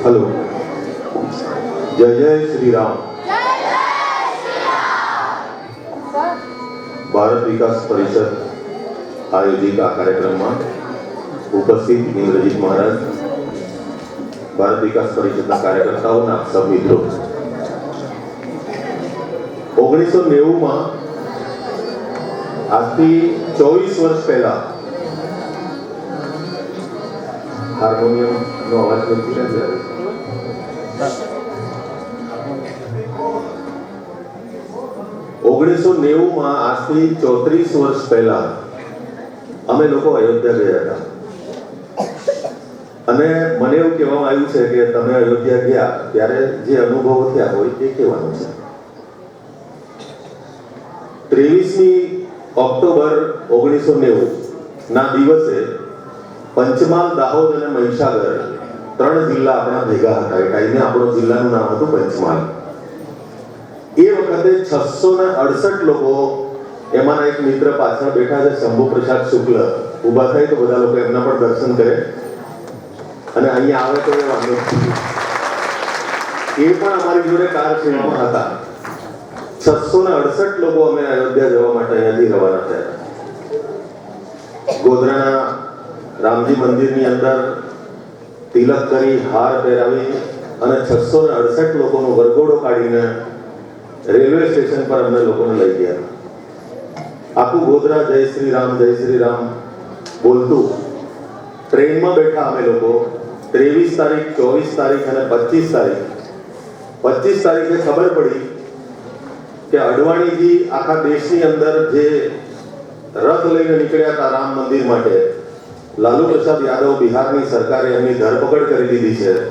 Hello. જય જય શ્રી રામ ભારત વિકાસ પરિષદ આયોજિત આ કાર્યક્રમમાં ઉપસ્થિત ઇન્દ્રજીત મહારાજ, ભારત વિકાસ પરિષદના કાર્યકર્તાઓના સૌ મિત્રો ઓગણીસો નેવુંમાં આજથી ચોવીસ વર્ષ પહેલા હાર્મોનિયમનો અવાજ નથી કેમ જાય ઓગણીસો નેવુંમાં આજથી ચોત્રીસ વર્ષ પહેલા અમે લોકો અયોધ્યા ગયા હતા. અને મને એવું કહેવામાં આવ્યું છે કે તમે અયોધ્યા ગયા ત્યારે જે અનુભવો થયા હોય એ કહેવાનું છે. ત્રેવીસમી ઓક્ટોબર ઓગણીસો નેવું ના દિવસે પંચમાલ દાહોદ અને મહીસાગર ત્રણ જિલ્લા આપણા ભેગા હતા. એ ટાઈમે આપણો જિલ્લાનું નામ હતું પંચમહાલ. એ વખતે છસો ને અડસઠ લોકો એમાંના એક મિત્ર પાછળ બેઠા છે શંભુ પ્રસાદ શુક્લ. ઊભા થાય તો બધા લોકો એમના પણ દર્શન કરે. અને અહીંયા આવે તો એ વાંધો એ પણ અમારી જોડે કાર સેવામાં હતા. છસો ને અડસઠ લોકો અમે અયોધ્યા જવા માટે અહીંયાથી રવાના થયા. ગોધરાના રામજી મંદિરની અંદર તિલક કરી હાર પહેરાવી અને છસો ને અડસઠ લોકોનો વરઘોડો કાઢીને રેલવે સ્ટેશન પર અમને લોકોને લઈ ગયા. આખું ગોધરા જય શ્રી રામ, જય શ્રી રામ બોલતું. ટ્રેનમાં બેઠા અમે લોકો ત્રેવીસ તારીખ, ચોવીસ તારીખ અને પચીસ તારીખ. પચીસ તારીખે ખબર પડી કે અડવાણીજી આખા દેશની અંદર જે રથ લઈને નીકળ્યા હતા રામ મંદિર માટે લાલુ પ્રસાદ યાદવ બિહારની સરકારે એમની ધરપકડ કરી દીધી છે.